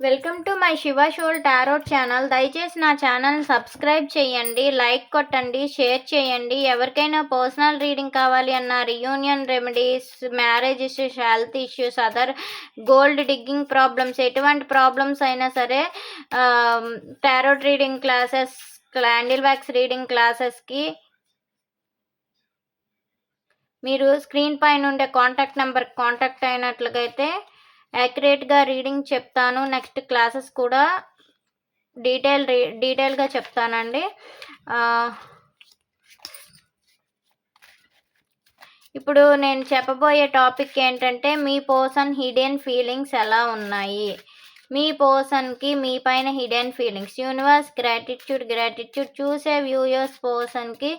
Welcome to my Shiva soul tarot channel. దయచేసి నా ఛానల్ని సబ్స్క్రైబ్ చేయండి లైక్ కొట్టండి షేర్ చేయండి. ఎవరికైనా పర్సనల్ రీడింగ్ కావాలి అన్న reunion remedies marriage issues health issues other gold digging problems ఎటువంటి ప్రాబ్లమ్స్ అయినా సరే tarot reading classes candle wax reading క్లాసెస్కి మీరు స్క్రీన్ పైన ఉండే కాంటాక్ట్ నెంబర్ కాంటాక్ట్ అయినట్లుగైతే యాక్యురేట్గా రీడింగ్ చెప్తాను. నెక్స్ట్ క్లాసెస్ కూడా డీటెయిల్ రీ డీటెయిల్గా చెప్తానండి. ఇప్పుడు నేను చెప్పబోయే టాపిక్ ఏంటంటే మీ పర్సన్ హిడెన్ ఫీలింగ్స్ ఎలా ఉన్నాయి? మీ పర్సన్కి మీ పైన hidden feelings. Universe gratitude gratitude. చూసే వ్యూయర్స్ పర్సన్కి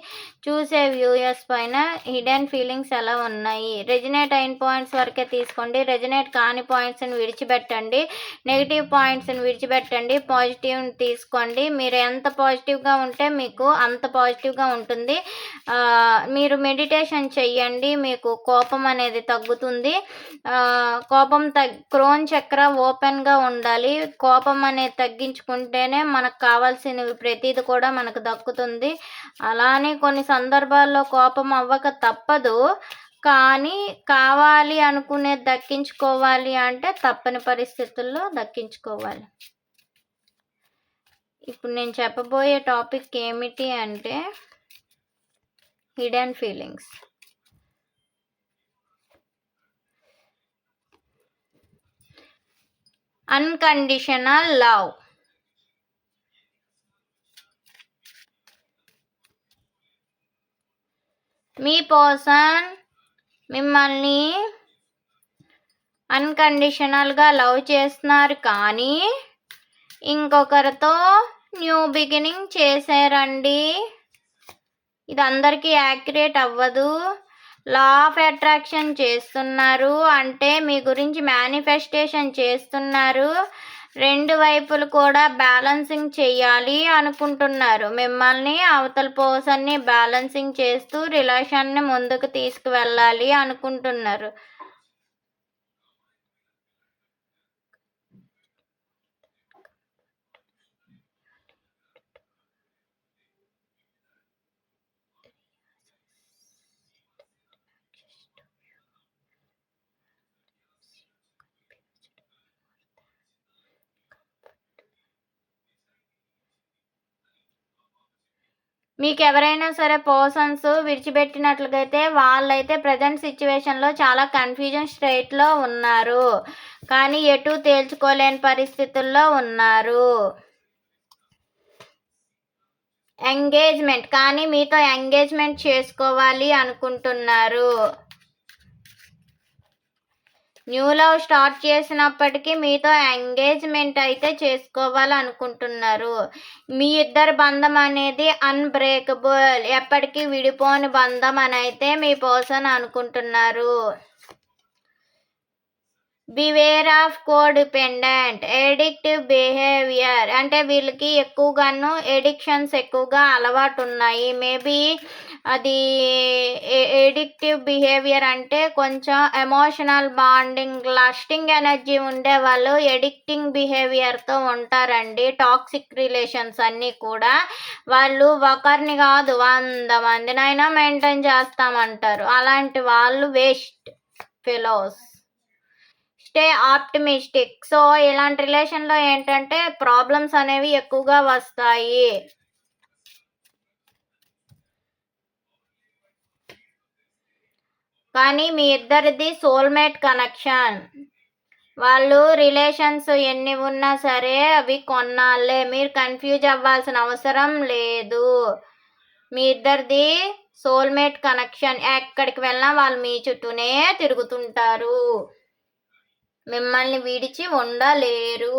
చూసే వ్యూయర్స్ పైన హిడెన్ ఫీలింగ్స్ ఎలా ఉన్నాయి? రెజినేట్ అయిన పాయింట్స్ వరకే తీసుకోండి. రెజినేట్ కాని పాయింట్స్ని విడిచిపెట్టండి. నెగిటివ్ పాయింట్స్ని విడిచిపెట్టండి. పాజిటివ్ని తీసుకోండి. మీరు ఎంత పాజిటివ్గా ఉంటే మీకు అంత పాజిటివ్గా ఉంటుంది. మీరు మెడిటేషన్ చెయ్యండి. మీకు కోపం అనేది తగ్గుతుంది. కోపం తగ్ క్రోన్ చక్ర ఓపెన్గా ఉండాలి ఉండాలి. కోపం అనేది తగ్గించుకుంటేనే మనకు కావాల్సినవి ప్రతిది కూడా మనకు దక్కుతుంది. అలానే కొన్ని సందర్భాల్లో కోపం అవ్వక తప్పదు. కానీ కావాలి అనుకునేది దక్కించుకోవాలి అంటే తప్పని పరిస్థితుల్లో దక్కించుకోవాలి. ఇప్పుడు నేను చెప్పబోయే టాపిక్ ఏమిటి అంటే హిడెన్ ఫీలింగ్స్. అన్కండిషనల్ లవ్ మీ పర్సన్ మిమ్మల్ని అన్కండిషనల్గా లవ్ చేస్తున్నారు కానీ ఇంకొకరితో న్యూ బిగినింగ్ చేశారండి. ఇది అందరికీ యాక్యురేట్ అవ్వదు. లా ఆఫ్ అట్రాక్షన్ చేస్తున్నారు. అంటే మీ గురించి మేనిఫెస్టేషన్ చేస్తున్నారు. రెండు వైపులు కూడా బ్యాలెన్సింగ్ చేయాలి అనుకుంటున్నారు. మిమ్మల్ని అవతల పర్సన్ని బ్యాలెన్సింగ్ చేస్తూ రిలేషన్ని ముందుకు తీసుకువెళ్ళాలి అనుకుంటున్నారు. మీకు ఎవరైనా సరే పర్సన్స్ విడిచిపెట్టినట్లయితే వాళ్ళైతే ప్రజెంట్ సిచ్యువేషన్లో చాలా కన్ఫ్యూజన్ స్టేట్లో ఉన్నారు. కానీ ఎటు తేల్చుకోలేని పరిస్థితుల్లో ఉన్నారు. ఎంగేజ్మెంట్ కానీ మీతో ఎంగేజ్మెంట్ చేసుకోవాలి అనుకుంటున్నారు. న్యూ లవ్ స్టార్ట్ చేసినప్పటికీ మీతో ఎంగేజ్మెంట్ అయితే చేసుకోవాలనుకుంటున్నారు. మీ ఇద్దరి బంధం అనేది అన్బ్రేకబుల్ ఎప్పటికీ విడిపోని బంధం అని అయితే మీ పర్సన్ అనుకుంటున్నారు. Beware of codependent addictive behaviour అంటే వీళ్ళకి ఎక్కువగాను ఎడిక్షన్స్ ఎక్కువగా అలవాటు ఉన్నాయి. మేబీ అది ఎడిక్టివ్ బిహేవియర్ అంటే కొంచెం ఎమోషనల్ బాండింగ్ లాస్టింగ్ ఎనర్జీ ఉండే వాళ్ళు ఎడిక్టింగ్ బిహేవియర్తో ఉంటారండి. టాక్సిక్ రిలేషన్స్ అన్నీ కూడా వాళ్ళు ఒకరిని కాదు వంద మందినైనా మెయింటైన్ చేస్తామంటారు. అలాంటి వాళ్ళు waste fellows stay optimistic so ఇలాంటి రిలేషన్లో ఏంటంటే ప్రాబ్లమ్స్ అనేవి ఎక్కువగా వస్తాయి. కానీ మీ ఇద్దరిది సోల్మేట్ కనెక్షన్ వాళ్ళు రిలేషన్స్ ఎన్ని ఉన్నా సరే అవి కొన్నాళ్ళే. మీరు కన్ఫ్యూజ్ అవ్వాల్సిన అవసరం లేదు. మీ ఇద్దరిది సోల్మేట్ కనెక్షన్ ఎక్కడికి వెళ్ళినా వాళ్ళు మీ చుట్టూనే తిరుగుతుంటారు. మిమ్మల్ని విడిచి ఉండలేరు.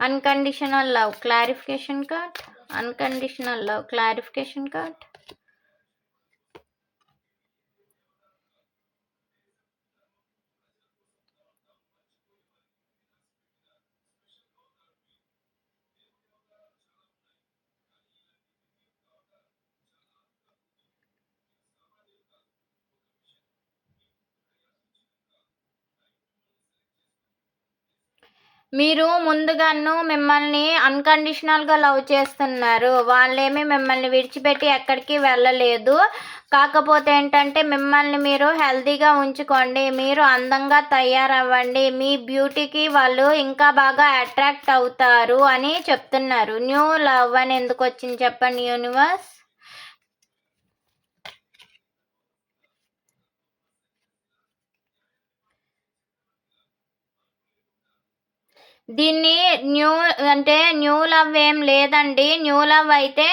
Unconditional love clarification card unconditional love clarification card మీరు ముందుగాను మిమ్మల్ని అన్కండిషనల్గా లవ్ చేస్తున్నారు. వాళ్ళేమి మిమ్మల్ని విడిచిపెట్టి ఎక్కడికి వెళ్ళలేదు. కాకపోతే ఏంటంటే మిమ్మల్ని మీరు హెల్తీగా ఉంచుకోండి. మీరు అందంగా తయారవ్వండి. మీ బ్యూటీకి వాళ్ళు ఇంకా బాగా అట్రాక్ట్ అవుతారు అని చెప్తున్నారు. న్యూ లవ్ అని ఎందుకు వచ్చింది చెప్పండి యూనివర్స్? దీన్ని న్యూ అంటే న్యూ లవ్ ఏం లేదండి. న్యూ లవ్ అయితే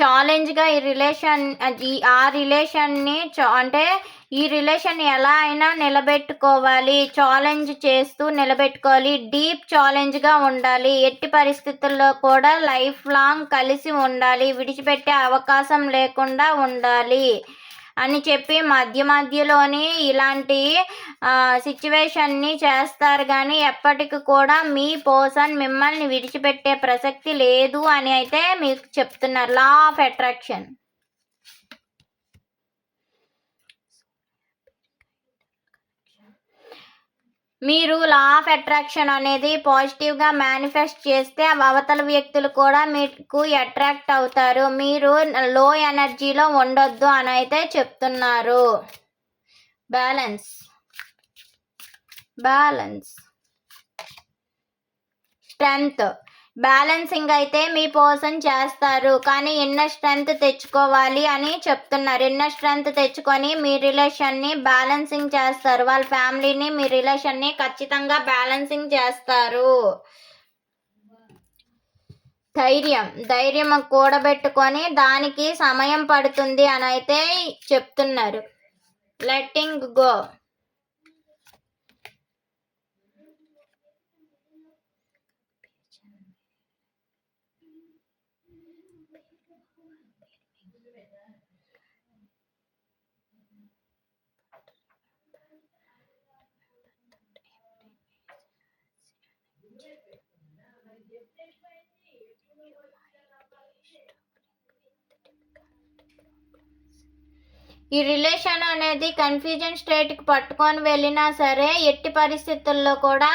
ఛాలెంజ్గా ఈ రిలేషన్ ఆ రిలేషన్ని అంటే ఈ రిలేషన్ ఎలా అయినా నిలబెట్టుకోవాలి. ఛాలెంజ్ చేస్తూ నిలబెట్టుకోవాలి. డీప్ ఛాలెంజ్గా ఉండాలి. ఎట్టి పరిస్థితుల్లో కూడా లైఫ్ లాంగ్ కలిసి ఉండాలి. విడిచిపెట్టే అవకాశం లేకుండా ఉండాలి. అని చెప్పి మధ్య మధ్యలోని ఇలాంటి సిచ్యువేషన్ని చేస్తారు. కానీ ఎప్పటికి కూడా మీ పర్సన్ మిమ్మల్ని విడిచిపెట్టే ప్రసక్తి లేదు అని అయితే మీకు చెప్తున్నారు. Law of attraction. మీరు లా ఆఫ్ అట్రాక్షన్ అనేది పాజిటివ్గా మేనిఫెస్ట్ చేస్తే అవతల వ్యక్తులు కూడా మీకు అట్రాక్ట్ అవుతారు. మీరు లో ఎనర్జీలో ఉండొద్దు అని అయితే చెప్తున్నారు. బ్యాలెన్స్ బ్యాలెన్స్ స్ట్రెంగ్త్ బ్యాలెన్సింగ్ అయితే మీ పర్సన్ చేస్తారు. కానీ ఇన్నర్ స్ట్రెంగ్త్ తెచ్చుకోవాలి అని చెప్తున్నారు. ఇన్నర్ స్ట్రెంగ్త్ తెచ్చుకొని మీ రిలేషన్ని బ్యాలెన్సింగ్ చేస్తారు. వాళ్ళ ఫ్యామిలీని మీ రిలేషన్ని ఖచ్చితంగా బ్యాలెన్సింగ్ చేస్తారు. ధైర్యం. ధైర్యం కూడబెట్టుకొని దానికి సమయం పడుతుంది అని అయితే చెప్తున్నారు. లెట్టింగ్ గో ఈ రిలేషన్ అనేది కన్ఫ్యూజన్ స్టేట్కి పట్టుకొని వెళ్ళినా సరే ఎట్టి పరిస్థితుల్లో కూడా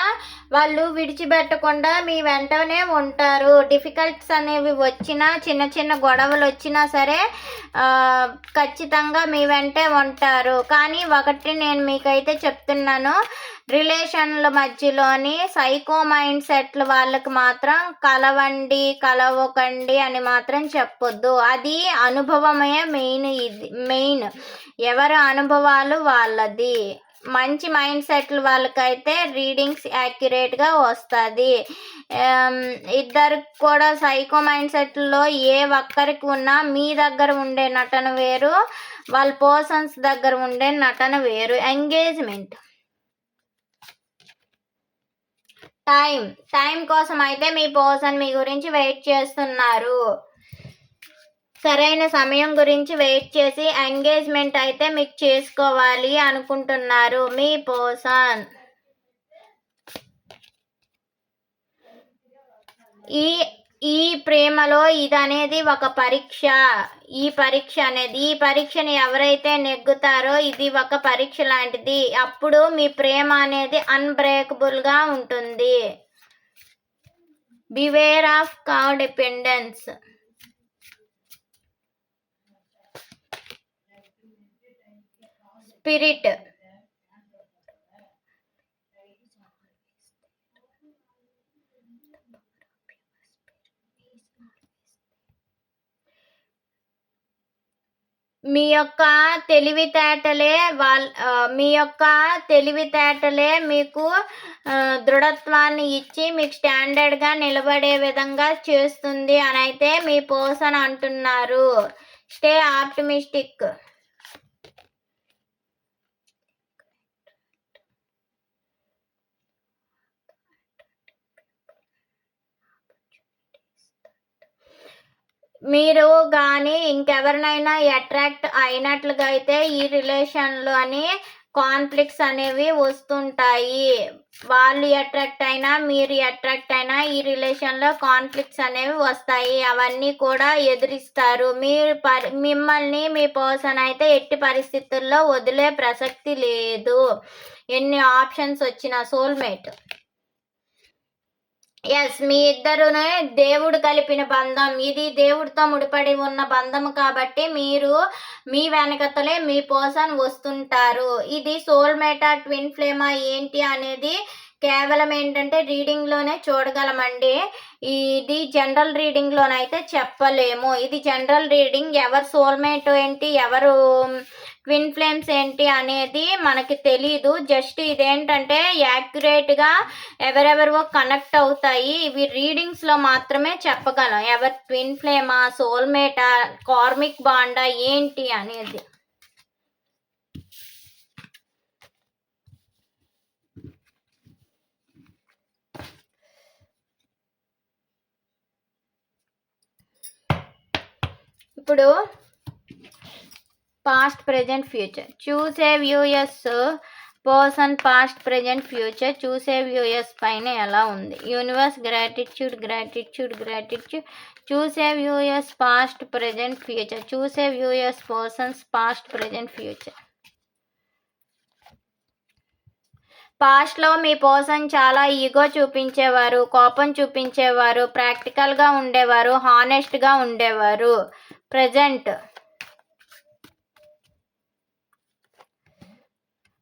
వాళ్ళు విడిచిపెట్టకుండా మీ వెంటనే ఉంటారు. డిఫికల్ట్స్ అనేవి వచ్చినా చిన్న చిన్న గొడవలు వచ్చినా సరే ఖచ్చితంగా మీ వెంటే ఉంటారు. కానీ ఒకటి నేను మీకైతే చెప్తున్నాను. రిలేషన్ల మధ్యలోని సైకో మైండ్ సెట్లు వాళ్ళకి మాత్రం కలవండి కలవకండి అని మాత్రం చెప్పొద్దు. అది అనుభవమే మెయిన్ ఇది మెయిన్. ఎవరి అనుభవాలు వాళ్ళది. మంచి మైండ్ సెట్లు వాళ్ళకైతే రీడింగ్స్ యాక్యురేట్గా వస్తుంది. ఇద్దరు కూడా సైకో మైండ్ సెట్లో ఏ ఒక్కరికి ఉన్నా మీ దగ్గర ఉండే నటన వేరు వాళ్ళ పర్సన్స్ దగ్గర ఉండే నటన వేరు. ఎంగేజ్మెంట్. టైం. టైం కోసం అయితే మీ పర్సన్ మీ గురించి వెయిట్ చేస్తున్నారు. సరైన సమయం గురించి వెయిట్ చేసి ఎంగేజ్మెంట్ అయితే మీకు చేసుకోవాలి అనుకుంటున్నారు. మీ పర్సన్ ఈ ఈ ప్రేమలో ఇది అనేది ఒక పరీక్ష. ఈ పరీక్ష అనేది ఈ పరీక్షని ఎవరైతే నెగ్గుతారో ఇది ఒక పరీక్ష లాంటిది. అప్పుడు మీ ప్రేమ అనేది అన్బ్రేకబుల్గా ఉంటుంది. Beware of codependence spirit. మీ యొక్క తెలివితేటలే వాళ్ళ మీ యొక్క తెలివితేటలే మీకు దృఢత్వాన్ని ఇచ్చి మీకు స్టాండర్డ్గా నిలబడే విధంగా చేస్తుంది అని అయితే మీ పోసన్ అంటున్నారు. Stay optimistic. మీరు కానీ ఇంకెవరినైనా అట్రాక్ట్ అయినట్లుగా అయితే ఈ రిలేషన్లోని కాన్ఫ్లిక్ట్స్ అనేవి వస్తుంటాయి. వాళ్ళు అట్రాక్ట్ అయినా మీరు అట్రాక్ట్ అయినా ఈ రిలేషన్లో కాన్ఫ్లిక్ట్స్ అనేవి వస్తాయి. అవన్నీ కూడా ఎదురిస్తారు. మీరు పరి మిమ్మల్ని మీ పర్సన్ అయితే ఎట్టి పరిస్థితుల్లో వదిలే ప్రసక్తి లేదు. ఎన్ని ఆప్షన్స్ వచ్చిన సోల్మేట్. ఎస్ మీ ఇద్దరునే దేవుడు కలిపిన బంధం. ఇది దేవుడితో ముడిపడి ఉన్న బంధం కాబట్టి మీరు మీ వెనకతలే మీ పోసన్ వస్తుంటారు. ఇది సోల్మేటా ట్విన్ ఫ్లేమా ఏంటి అనేది కేవలం ఏంటంటే రీడింగ్లోనే చూడగలమండి. ఇది జనరల్ రీడింగ్లోనైతే చెప్పలేము. ఇది జనరల్ రీడింగ్ ఎవరు సోల్మేట్ ఏంటి? ఎవరు విన్ ఫ్లేమ్స్ ఏంటి అనేది మనకి తెలీదు. జస్ట్ ఇదేంటంటే యాక్యురేట్గా ఎవరెవరివో కనెక్ట్ అవుతాయి. ఇవి రీడింగ్స్లో మాత్రమే చెప్పగలం. ఎవరు ట్విన్ ఫ్లేమా సోల్మేటా కార్మిక్ బాండా ఏంటి అనేది. ఇప్పుడు పాస్ట్ ప్రజెంట్ ఫ్యూచర్ చూసే viewers person past present future చూసే వ్యూయర్స్ పైన ఎలా ఉంది? యూనివర్స్ గ్రాటిట్యూడ్ గ్రాటిట్యూడ్ గ్రాటిట్యూడ్ చూసే వ్యూయర్స్ పాస్ట్ ప్రజెంట్ ఫ్యూచర్ చూసే viewers persons past present future పాస్ట్లో మీ పర్సన్ చాలా ఈగో చూపించేవారు కోపం చూపించేవారు ప్రాక్టికల్గా ఉండేవారు హానెస్ట్గా ఉండేవారు. ప్రజెంట్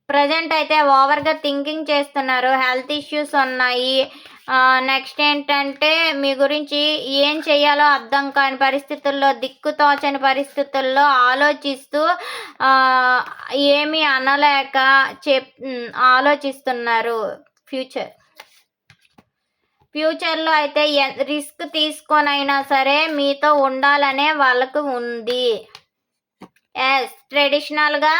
ప్రజెంట్ అయితే ఓవర్గా థింకింగ్ చేస్తున్నారు. హెల్త్ ఇష్యూస్ ఉన్నాయి. నెక్స్ట్ ఏంటంటే మీ గురించి ఏం చేయాలో అర్థం కాని పరిస్థితుల్లో దిక్కు తోచని పరిస్థితుల్లో ఆలోచిస్తూ ఏమి ఏమీ అనలేక చెప్ ఆలోచిస్తున్నారు. ఫ్యూచర్. ఫ్యూచర్లో అయితే రిస్క్ తీసుకొనైనా సరే మీతో ఉండాలనే వాళ్ళకు ఉంది. ఎస్ ట్రెడిషనల్గా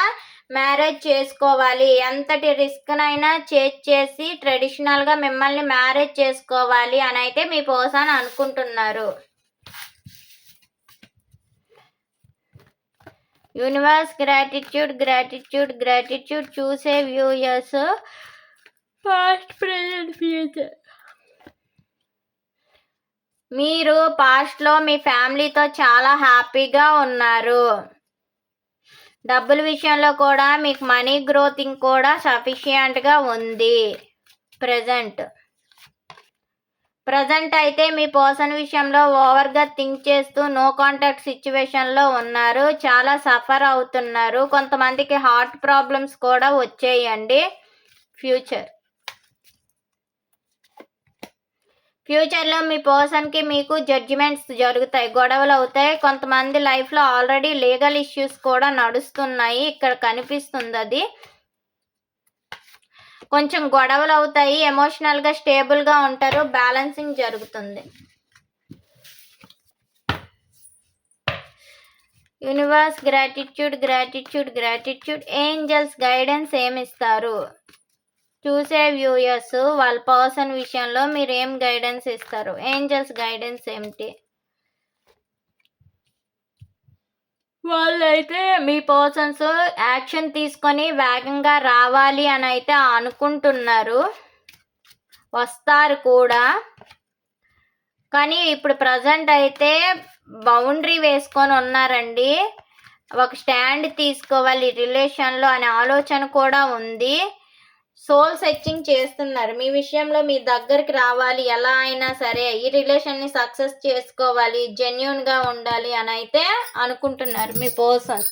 మ్యారేజ్ చేసుకోవాలి. ఎంతటి రిస్క్నైనా చేజ్ చేసి ట్రెడిషనల్గా మిమ్మల్ని మ్యారేజ్ చేసుకోవాలి అని అయితే మీ పర్సన్ అనుకుంటున్నారు. యూనివర్స్ గ్రాటిట్యూడ్ గ్రాటిట్యూడ్ గ్రాటిట్యూడ్ చూసే వ్యూయర్స్. Past present future. మీరు పాస్ట్లో మీ ఫ్యామిలీతో చాలా హ్యాపీగా ఉన్నారు. డబ్బుల విషయంలో కూడా మీకు మనీ గ్రోతింగ్ కూడా సఫిషియంట్గా ఉంది. ప్రజెంట్ ప్రజెంట్ అయితే మీ పర్సన్ విషయంలో ఓవర్గా థింక్ చేస్తూ నో కాంటాక్ట్ సిచ్యువేషన్లో ఉన్నారు. చాలా సఫర్ అవుతున్నారు. కొంతమందికి హార్ట్ ప్రాబ్లమ్స్ కూడా వచ్చేయండి. ఫ్యూచర్ ఫ్యూచర్లో మీ పర్సన్కి మీకు జడ్జిమెంట్స్ జరుగుతాయి. గొడవలు అవుతాయి. కొంతమంది లైఫ్లో ఆల్రెడీ లీగల్ ఇష్యూస్ కూడా నడుస్తున్నాయి. ఇక్కడ కనిపిస్తుంది అది. కొంచెం గొడవలు అవుతాయి. ఎమోషనల్గా స్టేబుల్గా ఉంటారు. బ్యాలెన్సింగ్ జరుగుతుంది. Universe gratitude gratitude gratitude angels guidance ఏమిస్తారు? చూసే వ్యూయర్స్ వాళ్ళ పర్సన్ విషయంలో మీరు ఏం గైడెన్స్ ఇస్తారు? ఏంజల్స్ గైడెన్స్ ఏమిటి వాళ్ళైతే మీ పర్సన్స్ యాక్షన్ తీసుకొని వేగంగా రావాలి అని అయితే అనుకుంటున్నారు. వస్తారు కూడా. కానీ ఇప్పుడు ప్రజెంట్ అయితే బౌండరీ వేసుకొని ఉన్నారండి. ఒక స్టాండ్ తీసుకోవాలి రిలేషన్లో అనే ఆలోచన కూడా ఉంది. సోల్ సెర్చింగ్ చేస్తున్నారు. మీ విషయంలో మీ దగ్గరికి రావాలి. ఎలా అయినా సరే ఈ రిలేషన్ని సక్సెస్ చేసుకోవాలి. జెన్యున్గా ఉండాలి అని అయితే అనుకుంటున్నారు మీ పర్సన్.